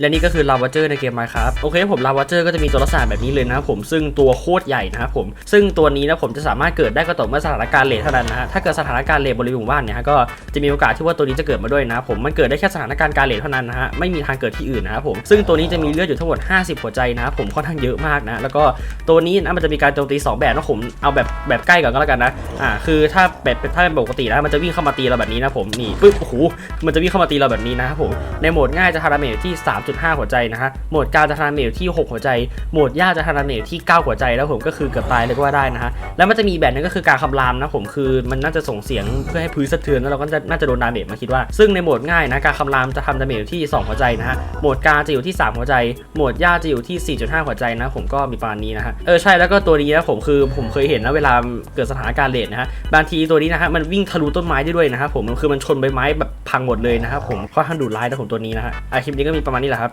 และนี่ก็คือลาวาเจอร์ในเกม Minecraft โอเคผมลาวาเจอร์ก็จะมีตัวลักษณะแบบนี้เลยนะผมซึ่งตัวโคตรใหญ่นะครับผมซึ่งตัวนี้นะผมจะสามารถเกิดได้ก็ต่อเมื่อสถานการณ์เลทเท่านั้นนะฮะถ้าเกิดสถานการณ์เลทบริเวณหมู่บ้านเนี่ยฮะก็จะมีโอกาสที่ว่าตัวนี้จะเกิดมาด้วยนะผมมันเกิดได้แค่สถานการณ์การเลทเท่านั้นนะฮะไม่มีทางเกิดที่อื่นนะครับผมซึ่งตัวนี้จะมีเลือดอยู่ทั้งหมด 50 หัวใจนะผมค่อนข้างเยอะมากนะแล้วก็ตัวนี้นะมันจะมีการโจมตีสองแบบนะผมเอาแบบแบบใกล้ก่อนก็แล้วกันนะอ่าคือถ้าแบบถ้าเป็นปกตินะมันจะวิ่งเข้ามาตีเราแบบนี้นะผมนี่ปึ๊บโอ้โหมันจะวิ่งเข้ามาตีเราแบบนี้นะครับผมในโหมดง่ายจะทาราเมจที่3.5 หัวใจนะฮะ โหมดกางจะทาราเมจที่ 6 หัวใจ โหมดยากจะทาราเมจที่ 9 หัวใจแล้วผมก็คือเกือบตายเลยก็ว่าได้นะฮะ แล้วมันจะมีแบบนึงก็คือการคำรามนะผมคือมันน่าจะส่งเสียงเพื่อให้พื้นสะเทือนแล้วเราก็จะน่าจะโดนดาเมจมาคิดว่า ซึ่งในโหมดง่ายนะการคำรามจะทำดาเมจที่ 2 หัวใจนะฮะ โหมดกาจะอยู่ที่ 3 หัวใจ โหมดยากจะอยู่ที่ 4.5 หัวใจนะ ผมก็มีประมาณนี้นะฮะ เออใช่แล้วก็ตัวนี้นะผมคือผมเคยเห็นนะเวลาเกิดสถานการณ์เลทนะฮะ บางทีตัวนี้นะฮะมันวิ่งทะลุต้นไม้ได้ด้วยนะครับผมคือมันชนใบไม้แบบพังหมดเลยนะครับผมค่อนข้างดุร้ายนะผมตัวนี้นะฮะอะคลิปนี้ก็มีประมาณนี้แหละ